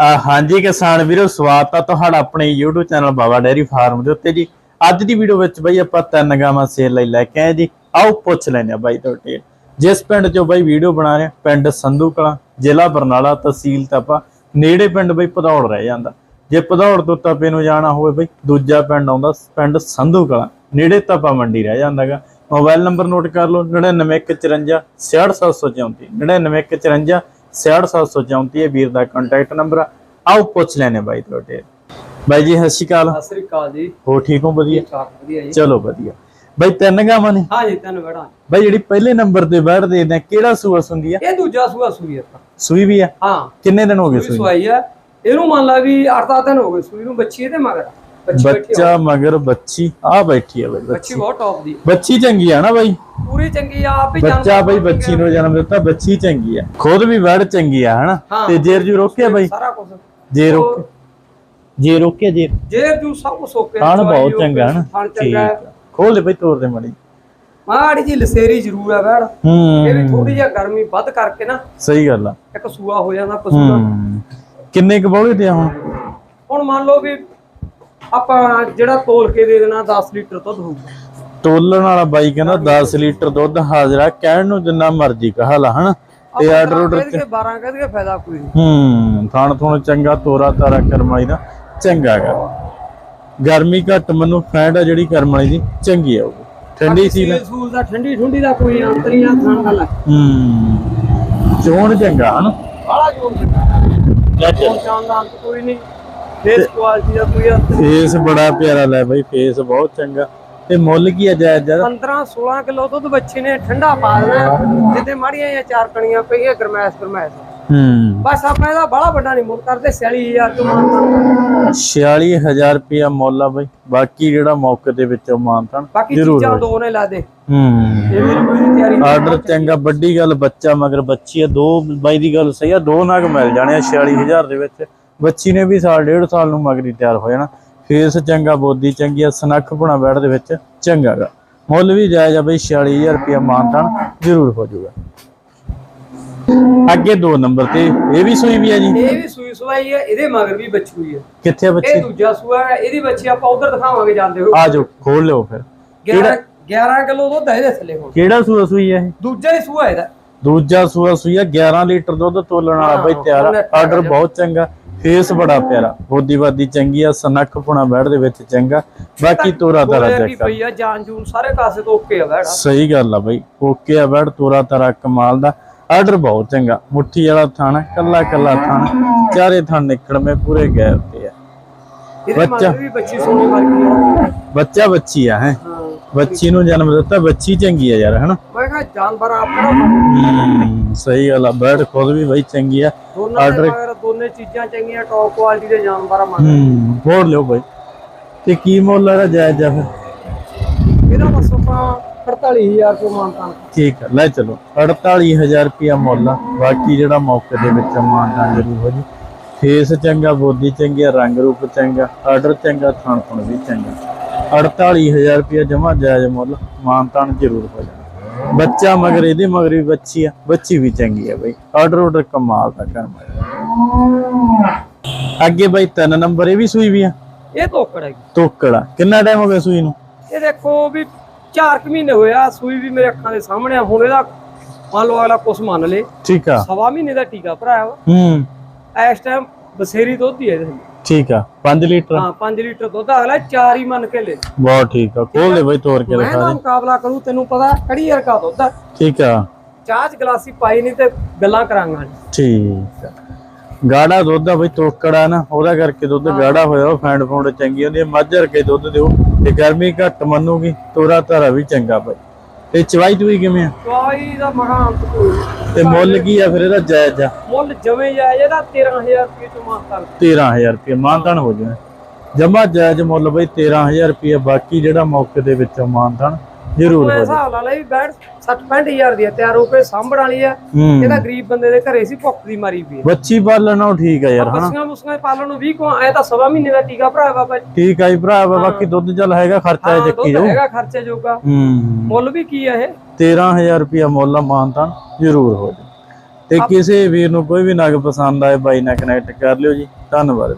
ਹਾਂਜੀ ਕਿਸਾਨ ਵੀਰੋ, ਸਵਾਗਤ ਆ ਤੁਹਾਡਾ ਆਪਣੇ YouTube channel Baba dairy farm ਦੇ ਉੱਤੇ ਜੀ। ਅੱਜ ਦੀ ਵੀਡੀਓ ਵਿੱਚ ਬਈ ਆਪਾਂ ਤਿੰਨ ਗਾਵਾਂ ਸੇਲ ਲਈ ਲੈ ਕੇ ਆਏ ਜੀ। ਆਓ ਪੁੱਛ ਲੈਂਦੇ ਆ ਬਾਈ ਤੁਹਾਡੇ ਜਿਸ ਪਿੰਡ ਚੋਂ ਬਾਈ ਵੀਡੀਓ ਬਣਾ ਰਹੇ ਪਿੰਡ ਸੰਧੂ ਕਲਾਂ, ਜ਼ਿਲ੍ਹਾ ਬਰਨਾਲਾ, ਤਹਿਸੀਲ ਤਪਾ ਨੇੜੇ ਪਿੰਡ ਬਈ ਭਦੌੜ ਰਹਿ ਜਾਂਦਾ। ਜੇ ਭਦੌੜ ਤੋਂ ਤਪੇ ਨੂੰ ਜਾਣਾ ਹੋਵੇ ਬਈ, ਦੂਜਾ ਪਿੰਡ ਆਉਂਦਾ ਪਿੰਡ ਸੰਧੂ ਕਲਾਂ, ਨੇੜੇ ਤਪਾ ਮੰਡੀ ਰਹਿ ਜਾਂਦਾਗਾ ਮੋਬਾਈਲ ਨੰਬਰ ਨੋਟ ਕਰ ਲਓ 9954 66734 9954 66734 ਇਹ ਵੀਰ ਦਾ ਕੰਟੈਕਟ ਨੰਬਰ ਆ। ਆਓ ਪੁੱਛ ਲੈਣੇ ਬਾਈ ਤੁਹਾਡੇ। ਬਾਈ ਜੀ ਸਤਿ ਸ਼੍ਰੀ ਅਕਾਲ। ਸਤਿ ਸ੍ਰੀ ਅਕਾਲ ਜੀ। ਹੋ ਠੀਕ ਹੋ? ਵਧੀਆ। ਚਾਰ ਵਧੀਆ ਜੀ। ਚਲੋ ਵਧੀਆ। ਬਾਈ ਤਿੰਨ ਗਾਵਾਂ ਨੇ? ਹਾਂ ਜੀ ਤੈਨੂੰ ਬੜਾ। ਬਾਈ ਜਿਹੜੀ ਪਹਿਲੇ ਨੰਬਰ ਤੇ ਬੈਠਦੇ ਨੇ ਕਿਹੜਾ ਸੂਆ ਸੁੰਦੀ ਆ? ਇਹ ਦੂਜਾ ਸੂਆ ਸੂਈ ਆਪਾਂ ਸੂਈ ਵੀ ਆ? ਹਾਂ। ਕਿੰਨੇ ਦਿਨ ਹੋ ਗਏ ਸੂਈ ਸੂਈ? ਆ। ਇਹਨੂੰ ਮੰਨ ਲਾ ਵੀ 8-10 ਦਿਨ ਹੋ ਗਏ ਸੂਈ ਨੂੰ ਬੱਚੀ ਇਹਦੇ ਮਗਰ ਬੱਚੀ ਮਗਰ ਬੱਚੀ ਆ ਬੈਠੀ ਆ ਬਾਈ ਬੱਚੀ। ਬਹੁਤ ਟੌਪ ਦੀ। ਬੱਚੀ ਚੰਗੀ ਆ ਨਾ ਬਾਈ? ਪੂਰੀ ਚੰਗੀ ਆ ਆਪ ਹੀ ਬੱਚਾ ਬਾਈ ਬੱਚੀ ਨੂੰ ਜਨਮ ਦਿੱਤਾ ਬੱਚੀ ਚੰਗੀ ਆ। ਖੁਦ ਵੀ ਵੜ ਚੰਗੀ ਆ ਹਨਾ? ਹਾਂ। ਤੇ ਜੇਰ ਜੂ ਰੋਕਿਆ ਬਾਈ? ਸਾਰਾ ਕੁਝ ਜੇ ਰੋਕੇ ਜੇ ਰੋਕਿਆ ਜੇ ਜੇਰ ਜੂ ਸਭ ਕੁਝ ਓਕੇ ਖਾਣ ਬਹੁਤ ਚੰਗਾ ਹਨਾ? ਠੀਕ। ਖੋਲ ਦੇ ਬਾਈ ਤੋਰ ਦੇ ਮੜੀ। ਮਾੜੀ ਜੀ ਲਸੇਰੀ ਜ਼ਰੂਰ ਆ ਵੈੜ ਹੂੰ। ਇਹ ਵੀ ਥੋੜੀ ਜਿਹੀ ਗਰਮੀ ਵੱਧ ਕਰਕੇ ਨਾ ਸਹੀ ਗੱਲ ਆ। ਇੱਕ ਸੂਆ ਹੋ ਜਾਂਦਾ ਪਸ਼ੂ ਦਾ। ਹੂੰ। ਕਿੰਨੇ ਕ ਬੋਲੇ ਤੇ ਆ ਹੁਣ? ਹੁਣ ਮੰਨ ਲਓ ਵੀ ਆਪਾਂ ਜਿਹੜਾ ਤੋਲ ਕੇ ਦੇ ਦੇਣਾ 10 ਲੀਟਰ ਦੁੱਧ ਹੋਊਗਾ। ਤੋਲਣ ਵਾਲਾ ਬਾਈ ਕਹਿੰਦਾ 10 ਲੀਟਰ। ਦੁੱਧ ਹਾਜ਼ਰਾ ਕਹਿਣ ਨੂੰ ਜਿੰਨਾ ਮਰਜ਼ੀ ਕਹਾ ਲਾ ਹਨਾ? ਤੇ ਆਰਡਰ ਆਰਡਰ ਕੇ 12 ਕਹਿ ਕੇ ਫਾਇਦਾ ਕੋਈ ਨਹੀਂ। ਹੂੰ ਥਣ ਥਣ ਚੰਗਾ ਤੋਰਾ ਤਾਰਾ ਕਰਮਾਈ ਦਾ ਚੰਗਾ ਗਾ। ਗਰਮੀ ਘੱਟ ਮੈਨੂੰ ਫੈਂਡ ਆ ਜਿਹੜੀ ਕਰਮਾਈ ਦੀ ਚੰਗੀ ਆ ਉਹ। ਠੰਡੀ ਸੀ ਨਾ। ਸੀਲ ਦਾ ਠੰਡੀ ਠੰਡੀ ਦਾ ਕੋਈ ਅੰਤਰ ਹੀ ਨਾ ਖਾਣ ਵਾਲਾ। ਹੂੰ ਚੋਣ ਚੰਗਾ ਹਨ? ਬਾਲਾ ਜੋਰ ਲੈ ਜੋਰ ਚਾਹੁੰਦਾ ਦਾ ਕੋਈ ਨਹੀਂ। ਫੇਸ ਕੁਆਲਿਟੀ ਦਾ ਕੋਈ ਅੰਤ ਨਹੀਂ। ਫੇਸ ਬੜਾ ਪਿਆਰਾ ਲੈ ਬਾਈ ਫੇਸ ਬਹੁਤ ਚੰਗਾ। ਤੇ ਮੁੱਲ ਕੀ ਆ ਜਾਇਜ਼ ਜਰਾ 15 16 ਕਿਲੋ ਦੁੱਧ ਬੱਚੇ ਨੇ ਠੰਡਾ ਪਾ ਦੇਣਾ ਜਿੱਤੇ ਮਾੜੀਆਂ ਜਾਂ ਚਾਰ ਕਣੀਆਂ ਪਈਆਂ ਗਰਮੈਸ ਗਰਮੈਸ। ਹੂੰ। ਬਸ ਆਪਾਂ ਇਹਦਾ ਬੜਾ ਵੱਡਾ ਨਹੀਂ ਮੁੱਲ ਕਰਦੇ 46000 ਤੋਂ ਮਾਨਤਾ 46000 ਰੁਪਇਆ ਮੁੱਲ ਆ ਬਾਈ। ਬਾਕੀ ਜਿਹੜਾ ਮੌਕੇ ਦੇ ਵਿੱਚੋਂ ਮਾਨਤਨ ਬਾਕੀ ਚੀਜ਼ਾਂ। ਦੋ ਨੇ ਲਾ ਦੇ। ਹੂੰ। ਇਹ ਵੀ ਰੂੜੀ ਦੀ ਤਿਆਰੀ ਆਰਡਰ ਚੰਗਾ ਵੱਡੀ ਗੱਲ ਬੱਚਾ ਮਗਰ ਬੱਚੀ ਆ। ਦੋ ਬਾਈ ਦੀ ਗੱਲ ਸਹੀ ਆ ਦੋ ਨਗ ਮਿਲ ਜਾਣੇ ਆ 46000 ਦੇ ਵਿੱਚ। ਬੱਚੀ ਨੇ ਵੀ ਸਾਲ ਡੇਢ ਸਾਲ ਨੂੰ ਮਗਰੀ ਤਿਆਰ ਹੋ ਜਾਣਾ। ਫੇਸ ਚੰਗਾ ਬੋਦੀ ਚੰਗੀ ਆ ਸਨੱਖ ਪੁਣਾ ਬੈਠ ਦੇ ਵਿੱਚ ਚੰਗਾ ਗਾ। ਮੁੱਲ ਵੀ ਜਾਇਜ਼ ਆ ਬਈ 46000 ਰੁਪਇਆ ਮਾਨਤਾਨ ਜ਼ਰੂਰ ਹੋ ਜਾਊਗਾ। ਅੱਗੇ ਦੋ ਨੰਬਰ ਤੇ ਇਹ ਵੀ ਸੂਈ ਵੀ ਆ ਜੀ? ਇਹ ਵੀ ਸੂਈ ਸਵਾਈ ਹੈ ਇਹਦੇ ਮਗਰ ਵੀ ਬੱਚੂਈ ਹੈ ਕਿੱਥੇ ਆ ਇਹ ਬੱਚੀ ਦੂਜਾ ਸੂਆ ਹੈ ਇਹਦੀ ਬੱਚੀ ਆਪਾਂ ਉਧਰ ਦਿਖਾਵਾਂਗੇ ਜਾਂਦੇ ਹੋ ਆ ਜਾਓ ਖੋਲ ਲਿਓ ਫਿਰ। 11 11 ਕਿਲੋ ਦੁੱਧ ਹੈ ਇਹਦੇ ਥੱਲੇ ਹੁਣ। ਕਿਹੜਾ ਸੂਆ ਸੂਈ ਆ ਇਹ? ਦੂਜਾ ਹੀ ਸੂਆ ਇਹਦਾ। ਦੂਜਾ ਸੂਆ ਸੂਆ 11 ਲੀਟਰ ਦੁੱਧ ਤੋਲਣ ਵਾਲਾ ਬਈ ਤਿਆਰ ਆ। ਆਰਡਰ ਬਹੁਤ ਚੰਗਾ। ਫੇਸ ਬੜਾ ਪਿਆਰਾ ਬੋਦੀ ਬਾਦੀ ਚੰਗੀ ਆ ਸਨੱਖ ਪੁਣਾ ਬੈਠ ਦੇ ਵਿੱਚ ਚੰਗਾ ਬਾਕੀ ਤੋਰਾ ਤਾਰਾ ਗੋਲੇ ਦੀ ਚੈੱਕ ਪਈ ਆ ਜਾਨ ਜੂਨ ਸਾਰੇ ਕਾਸੇ ਤੋਂ ਓਕੇ ਆ ਵੈੜਾ ਸਹੀ ਗੱਲ ਆ ਬਈ ਓਕੇ ਆ ਬੈਠ ਤੋਰਾ ਤਾਰਾ ਕਮਾਲ ਦਾ। ਆਰਡਰ ਬਹੁਤ ਚੰਗਾ ਮੁੱਠੀ ਵਾਲਾ ਥਾਣਾ ਕੱਲਾ ਕੱਲਾ ਥਾਣਾ ਚਾਰੇ ਥਾਣ ਨਿਕਲਵੇਂ ਪੂਰੇ ਗਏ ਤੇ ਆ। ਬੱਚਾ। ਬੱਚੀ ਸੋਨੇ ਵਰਗੀ ਆ। ਬੱਚਾ ਬੱਚੀ ਆ ਹਾਂ। ਬੱਚੀ ਨੂੰ ਜਨਮ ਦਿੱਤਾ ਬੱਚੀ ਚੰਗੀ ਆ ਯਾਰ ਹਨਾ? ਮੈਂ ਕਿਹਾ ਜਾਨਵਰ ਆਪਣਾ ਹਮ, ਸਹੀ ਗੱਲ ਆ ਬੈਠ ਖੁਦ ਵੀ ਬਈ ਚੰਗੀ ਆ। ਦੋਨਾਂ ਦੇ ਮਗਰ ਦੋਨੇ ਚੀਜ਼ਾਂ ਚੰਗੀਆਂ ਟੌਪ ਕੁਆਲਿਟੀ ਦੇ ਜਾਨਵਰ ਆ ਮਗਰ। ਹੂੰ ਹੋਰ ਲਿਓ ਬਾਈ। ਤੇ ਕੀ ਮੁੱਲ ਆ ਜਾਇਜ਼ ਜਾ ਫਿਰ? ਇਹਦਾ ਬਸ ਆਪਾਂ 48000 ਤੋਂ। ਮਾਨਤਾ ਠੀਕ ਆ ਲੈ ਚਲੋ 48000 ਰੁਪਿਆ ਮੁੱਲ ਆ। ਬਾਕੀ ਜਿਹੜਾ ਮੌਕੇ ਦੇ ਵਿੱਚ ਮਾਨਤਾ ਜ਼ਰੂਰ ਹੋ ਜੀ। ਫੇਸ ਚੰਗਾ ਬੋਦੀ ਚੰਗੀ ਆ, ਰੰਗ ਰੂਪ ਚੰਗਾ ਆਰਡਰ ਚੰਗਾ ਥਣ ਥਣ ਵੀ ਚੰਗਾ। 48000 ਰੁਪਿਆ ਜਮਾ ਜਾਇਜ਼ ਮੁੱਲ ਮਾਨਤਾਨ ਜ਼ਰੂਰ ਹੋ ਜਾਣਾ। ਬੱਚਾ ਮਗਰ ਇਹਦੇ ਮਗਰ ਵੀ ਬੱਚੀ ਆ ਬੱਚੀ ਵੀ ਚੰਗੀ ਆ ਬਈ। ਆਰਡਰ ਆਰਡਰ ਕਮਾਲ ਦਾ ਕੰਮ ਅੱਗੇ ਬਈ ਤਿੰਨ ਨੰਬਰ ਇਹ ਵੀ ਸੂਈ ਵੀ ਆ? ਇਹ ਤੋਕੜ ਹੈਗੀ ਤੋਕੜਾ ਕਿੰਨਾ ਟਾਈਮ ਹੋ ਗਿਆ ਸੂਈ ਨੂੰ? ਇਹ ਦੇਖੋ ਵੀ 4 ਮਹੀਨੇ ਹੋਇਆ ਸੂਈ ਵੀ ਮੇਰੇ ਅੱਖਾਂ ਦੇ ਸਾਹਮਣੇ ਆ। ਹੁਣ ਇਹਦਾ ਮੰਨ ਲਓ ਅਗਲਾ ਕੁਛ ਮੰਨ ਲੇ। ਠੀਕ ਆ। ਸਵਾ ਮਹੀਨੇ ਦਾ ਟੀਕਾ ਭਰਾਇਆ ਵਾ। ਹੂੰ। ਇਸ ਟਾਈਮ ਬਸੇਰੀ ਦੁੱਧ ਹੀ ਹੈ ਇਹਦੇ। ਠੀਕ ਆ 5 ਲੀਟਰ? ਹਾਂ 5 ਲੀਟਰ ਦੁੱਧ ਅਗਲਾ 4 ਹੀ ਮੰਨ ਕੇ ਲੈ। ਬਹੁਤ ਠੀਕ ਆ ਖੋਲ ਦੇ ਬਈ ਤੋੜ ਕੇ ਮੈਂ ਦਿਖਾ ਦੇ। ਮੁਕਾਬਲਾ ਕਰੂੰ ਤੈਨੂੰ ਪਤਾ ਕੜੀ ਵਰਗਾ ਦੁੱਧ ਆ। ਠੀਕ ਆ। ਚਾਹ ਚ ਗਲਾਸੀ ਪਾਈ ਨਹੀਂ ਤੇ ਗੱਲਾਂ ਕਰਾਂਗਾ ਠੀਕ ਆ। ਗਾੜਾ ਦੁੱਧ ਆ ਬਈ ਤੋਕੜਾ ਨਾ ਉਹਦਾ ਕਰਕੇ ਦੁੱਧ ਗਾੜਾ ਹੋਇਆ ਉਹ ਫੈਂਡ ਫੂੰਡ ਚੰਗੀ ਹੁੰਦੀ ਹੈ ਮੱਝ ਵਰਗੇ ਦੁੱਧ ਦਿਓ। ਤੇ ਗਰਮੀ ਘੱਟ ਮੰਨੂਗੀ ਤੋਰਾ ਧਾਰਾ ਵੀ ਚੰਗਾ ਬਈ। ਤੇ ਚਵਾਈ ਚੂਈ ਕਿਵੇਂ ਆ? ਚਵਾਈ ਦਾ ਮਗਾ ਅੰਤ ਕੋਈ ਨੀ। ਤੇ ਮੁੱਲ ਕੀ ਆ ਫਿਰ ਇਹਦਾ ਜਾਇਜ਼ ਆ? ਮੁੱਲ ਜਵੇਂ ਜਾਇ ਇਹਦਾ 13000 ਰੁਪਏ ਤੋਂ ਮਾਫ ਕਰ 13000 ਰੁਪਏ ਮਾਨਤਾਨ ਹੋ ਜਾਣਾ। ਜਮਾ ਜਾਇਜ਼ ਮੁੱਲ ਬਈ 13000 ਰੁਪਏ ਬਾਕੀ ਜਿਹੜਾ ਮੌਕੇ ਦੇ ਵਿੱਚੋਂ ਮਾਨਤਾਨ ਜ਼ਰੂਰ ਹੋ ਜਾਣਾ ਹਿਸਾਬ ਲਾ ਲੈ ਵੀ ਬੈਠ 60 65000 ਦੀ ਆ, ਤਿਆਰ ਹੋ ਕੇ ਸਾਂਭਣ ਵਾਲੀ ਹੂੰ। ਇਹਦਾ ਗਰੀਬ ਬੰਦੇ ਦੇ ਘਰੇ ਸੀ ਭੁੱਖ ਦੀ ਮਾਰੀ ਪਈ ਬੱਚੀ ਪਾਲਣ ਉਹ ਠੀਕ ਆ ਯਾਰ ਹਨਾ? ਬੱਸੀਆਂ ਬੁਸੀਆਂ ਪਾਲਣ ਨੂੰ 20 ਕੋ ਐ ਤਾਂ ਸਵਾ ਮਹੀਨੇ ਦਾ ਟੀਕਾ ਭਰਾ ਬਾਬਾ ਜੀ ਠੀਕ ਜੀ ਭਰਾ ਬਾਕੀ ਦੁੱਧ ਚੱਲ ਹੈਗਾ ਖਰਚਾ ਹਾਂ, ਦੁੱਧ ਜਾਊ। ਹੈਗਾ ਖਰਚੇ ਜੋਗਾ। ਹੂੰ। ਮੁੱਲ ਵੀ ਕੀ ਆ ਇਹ? 13000 ਰੁਪਿਆ ਮੁੱਲ ਮਾਨਤਾਨ ਜ਼ਰੂਰ ਹੋ ਜਾ ਤੇ ਕਿਸੇ ਵੀਰ ਨੂੰ ਕੋਈ ਵੀ ਨਗ ਪਸੰਦ ਆਏ ਬਾਈ ਨਾਲ ਕਨੈਕਟ ਕਰ ਲਿਓ ਜੀ। ਧੰਨਵਾਦ